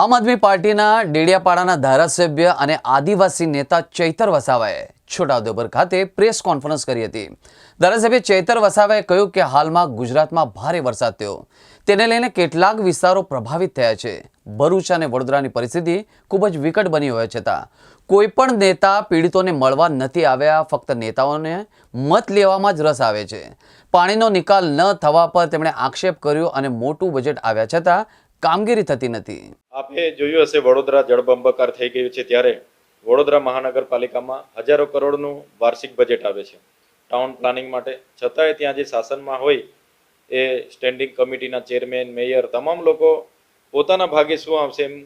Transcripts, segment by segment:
આમ આદમી પાર્ટીના ડેડિયાપાડાના ધારાસભ્ય અને આદિવાસી નેતા ચૈતર વસાવાએ છોટાઉદેપુર ખાતે પ્રેસ કોન્ફરન્સ કરી હતી. ધારાસભ્ય ચૈતર વસાવાએ કહ્યું કે હાલમાં ગુજરાતમાં ભારે વરસાદ થયો. તેને લઈને કેટલાક વિસ્તારો પ્રભાવિત થયા છે. ભરૂચ અને વડોદરાની પરિસ્થિતિ ખૂબ જ વિકટ બની હોવા છતાં, કોઈ પણ નેતા પીડિતોને મળવા નથી આવ્યા, ફક્ત નેતાઓને મત લેવામાં જ રસ આવે છે. પાણીનો નિકાલ ન થવા પર તેમણે આક્ષેપ કર્યો અને મોટું બજેટ આવ્યા છતાં કામગીરી થતી નથી. આપે જોયું હશે વડોદરા જળબંબાકાર થઈ ગયું છે ત્યારે વડોદરા મહાનગરપાલિકામાં હજારો કરોડનું વાર્ષિક બજેટ આવે છે. ટાઉન પ્લાનિંગ માટે છતાંય ત્યાં જે શાસનમાં હોય એ સ્ટેન્ડિંગ કમિટીના ચેરમેન મેયર તમામ લોકો પોતાના ભાગે શું આવશે એમ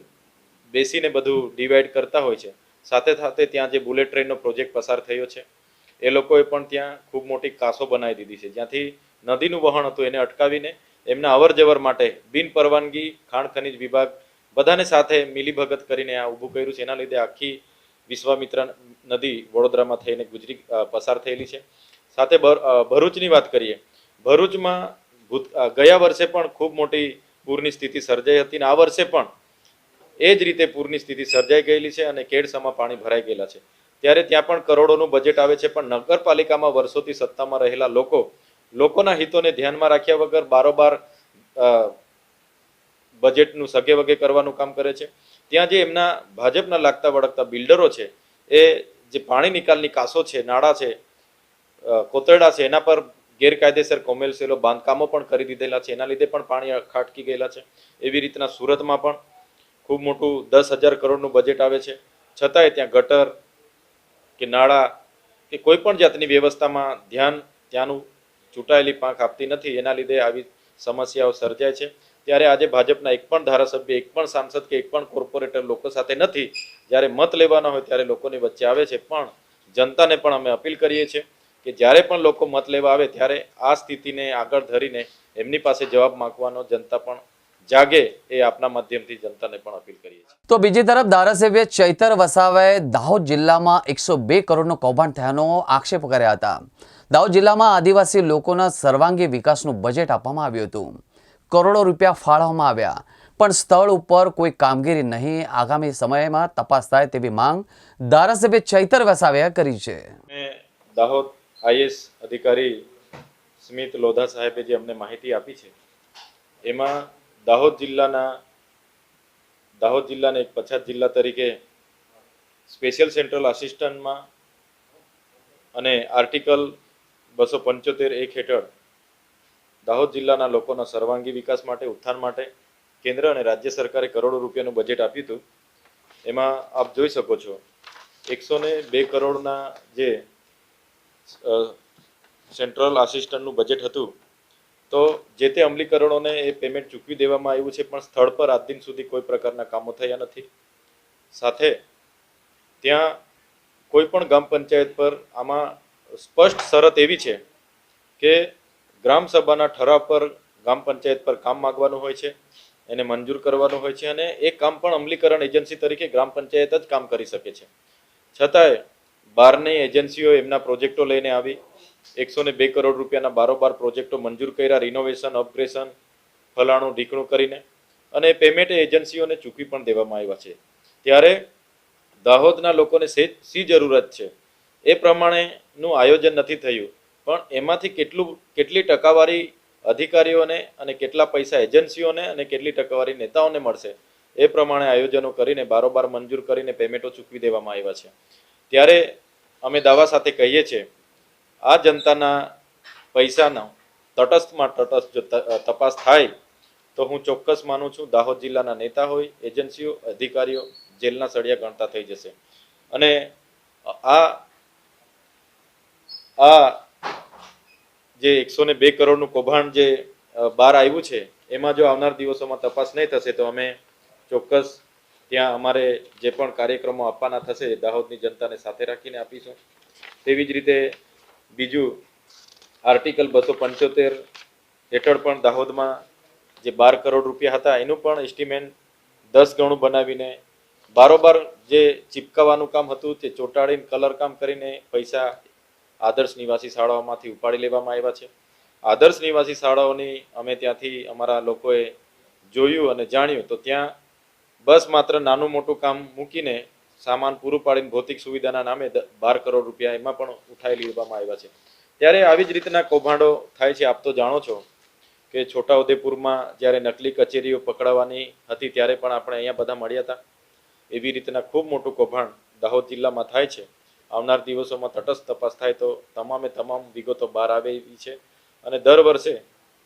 બેસીને બધું ડિવાઈડ કરતા હોય છે. સાથે સાથે ત્યાં જે બુલેટ ટ્રેનનો પ્રોજેક્ટ પસાર થયો છે, એ લોકોએ પણ ત્યાં ખૂબ મોટી કાસો બનાવી દીધી છે. જ્યાંથી નદીનું વહન હતું એને અટકાવીને એમના અવર જવર માટે બિન પરવાનગી, ખાણ ખનિજ વિભાગ બધાને સાથે મિલીભગત કરીને આ ઊભું કર્યું છે. એના લીધે આખી વિશ્વામિત્ર નદી વડોદરામાં થઈને ગુજરી પસાર થયેલી છે. સાથે ભરૂચની વાત કરીએ, ભરૂચમાં ભૂત ગયા વર્ષે પણ ખૂબ મોટી પૂરની સ્થિતિ સર્જાઈ હતી અને આ વર્ષે પણ એ જ રીતે પૂરની સ્થિતિ સર્જાઈ ગયેલી છે અને કેડસામાં પાણી ભરાઈ ગયેલા છે. ત્યારે ત્યાં પણ કરોડોનું બજેટ આવે છે, પણ નગરપાલિકામાં વર્ષોથી સત્તામાં રહેલા લોકો લોકોના હિતોને ધ્યાનમાં રાખ્યા વગર બારોબાર બજેટનું સગે વગે કરવાનું કામ કરે છે. ત્યાં જે એમના ભાજપના લાગતા વળગતા બિલ્ડરો છે, એ જે પાણી નિકાલની કાસો છે, નાળા છે કોતરડા છે, એના પર ગેરકાયદેસર કોમેલસેલો બાંધકામો પણ કરી દીધેલા છે. એના લીધે પણ પાણી ખાટકી ગયેલા છે. એવી રીતના સુરતમાં પણ ખૂબ મોટું દસ હજાર કરોડનું બજેટ આવે છે. છતાંય ત્યાં ગટર કે નાળા કે કોઈ પણ જાતની વ્યવસ્થામાં ધ્યાન, ત્યાંનું ચૂંટાયેલી પાંખ આપતી નથી, એના લીધે આવી સમસ્યાઓ સર્જાય છે. ત્યારે આજે ભાજપના એક પણ ધારાસભ્ય, એક પણ સાંસદ કે એક પણ કોર્પોરેટર લોકો સાથે નથી. જ્યારે મત લેવાના હોય ત્યારે લોકોની વચ્ચે આવે છે. પણ જનતાને પણ અમે અપીલ કરીએ છીએ કે જ્યારે પણ લોકો મત લેવા આવે ત્યારે આ સ્થિતિને આગળ ધરીને એમની પાસે જવાબ માંગવાનો જનતા પણ જાગે એ આપના માધ્યમથી જનતાને પણ અપીલ કરીએ છીએ. તો બીજી તરફ ધારાસભ્ય ચૈતર વસાવાએ દાહોદ જિલ્લામાં એકસો કરોડનું કૌભાંડ થયાનો આક્ષેપ કર્યા હતા. દાહોદ જિલ્લામાં આદિવાસી લોકોના સર્વાંગી વિકાસનું બજેટ આપવામાં આવ્યું હતું. કરોડો રૂપિયા ફાળવવામાં આવ્યા. પણ સ્થળ ઉપર કોઈ કામગીરી નહીં. આગામી સમયમાં તપાસ થાય તેવી માંગ ધારાસભ્ય ચૈતર વસાવ્યા કરી છે. દાહોદ આઈએસ અધિકારી સ્મિત લોધા સાહેબે જે અમને માહિતી આપી છે, એમાં દાહોદ જિલ્લાના, દાહોદ જિલ્લાને એક પછાત જિલ્લા તરીકે સ્પેશિયલ સેન્ટ્રલ આસિસ્ટન્ટમાં અને આર્ટિકલ બસો પંચોતેર એક હેઠળ દાહોદ જિલ્લાના લોકોના સર્વાંગી વિકાસ માટે, ઉત્થાન માટે કેન્દ્ર અને રાજ્ય સરકારે કરોડો રૂપિયાનું બજેટ આપ્યું હતું. એમાં આપ જોઈ શકો છો એકસો ને બે કરોડના જે સેન્ટ્રલ આસિસ્ટન્ટનું બજેટ હતું, તો જે તે અમલીકરણોને એ પેમેન્ટ ચૂકવી દેવામાં આવ્યું છે, પણ સ્થળ પર આજ દિન સુધી કોઈ પ્રકારના કામો થયા નથી. સાથે, ત્યાં કોઈ પણ ગ્રામ પંચાયત પર આમાં સ્પષ્ટ શરત એવી છે કે ગ્રામ સભાના ઠરાવ પર, ગ્રામ પંચાયત પર કામ માંગવાનું હોય છે, એને મંજૂર કરવાનું હોય છે અને એ કામ પણ અમલીકરણ એજન્સી તરીકે ગ્રામ પંચાયત જ કામ કરી શકે છે. છતાંય બહારની એજન્સીઓ એમના પ્રોજેક્ટો લઈને આવી, એકસો બે કરોડ રૂપિયાના બારોબાર પ્રોજેક્ટો મંજૂર કર્યા, રિનોવેશન, અપગ્રેશન, ફલાણું, ઢીકણું કરીને અને પેમેન્ટ એજન્સીઓને ચૂકવી પણ દેવામાં આવ્યા છે. ત્યારે દાહોદના લોકોને સી જરૂરત છે. એ પ્રમાણેનું આયોજન નથી થયું. પણ એમાંથી કેટલું, કેટલી ટકાવારી અધિકારીઓને અને કેટલા પૈસા એજન્સીઓને અને કેટલી ટકાવારી નેતાઓને મળશે, એ પ્રમાણે આયોજનો કરીને બારોબાર મંજૂર કરીને પેમેન્ટો ચૂકવી દેવામાં આવ્યા છે. ત્યારે અમે દાવા સાથે કહીએ છીએ, આ જનતાના પૈસાનો તટસ્થમાં તટસ્થ જો તપાસ થાય, તો હું ચોક્કસ માનું છું દાહોદ જિલ્લાના નેતા હોય, એજન્સીઓ, અધિકારીઓ જેલના સળિયા ગણતા થઈ જશે. અને આ આ જે એકસો ને બે કરોડનું કૌભાંડ જે બહાર આવ્યું છે, એમાં જો આવનાર દિવસોમાં તપાસ નહીં થશે, તો અમે ચોક્કસ ત્યાં અમારે જે પણ કાર્યક્રમો આપવાના થશે, દાહોદની જનતાને સાથે રાખીને આપીશું. તેવી જ રીતે બીજું, આર્ટિકલ બસો પંચોતેર હેઠળ પણ દાહોદમાં જે બાર કરોડ રૂપિયા હતા, એનું પણ એસ્ટિમેટ દસ ગણું બનાવીને બારોબાર જે ચીપકાવાનું કામ હતું, તે ચોંટાડીને, કલર કામ કરીને પૈસા આદર્શ નિવાસી શાળાઓમાંથી ઉપાડી લેવામાં આવ્યા છે. આદર્શ નિવાસી શાળાઓની અમે ત્યાંથી અમારા લોકોએ જોયું અને જાણ્યું. તો ત્યાં બસ માત્ર નાનું મોટું કામ મૂકીને સામાન પૂરું પાડીને ભૌતિક સુવિધાના નામે બાર કરોડ રૂપિયા એમાં પણ ઉઠાવી લેવામાં આવ્યા છે. ત્યારે આવી જ રીતના કૌભાંડો થાય છે. આપ તો જાણો છો કે છોટાઉદેપુરમાં જ્યારે નકલી કચેરીઓ પકડાવાની હતી ત્યારે પણ આપણે અહીંયા બધા મળ્યા હતા. એવી રીતના ખૂબ મોટું કૌભાંડ દાહોદ જિલ્લામાં થાય છે. આવનાર દિવસોમાં તટસ્થ તપાસ થાય તો તમામે તમામ વિગતો બહાર આવે એવી છે. અને દર વર્ષે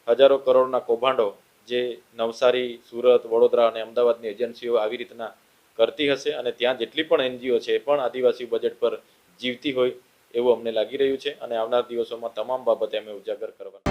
હજારો કરોડના કૌભાંડો જે નવસારી, સુરત, વડોદરા અને અમદાવાદની એજન્સીઓ આવી રીતના કરતી હશે અને ત્યાં જેટલી પણ એનજીઓ છે એ પણ આદિવાસી બજેટ પર જીવતી હોય એવું અમને લાગી રહ્યું છે. અને આવનાર દિવસોમાં તમામ બાબતે અમે ઉજાગર કરવાના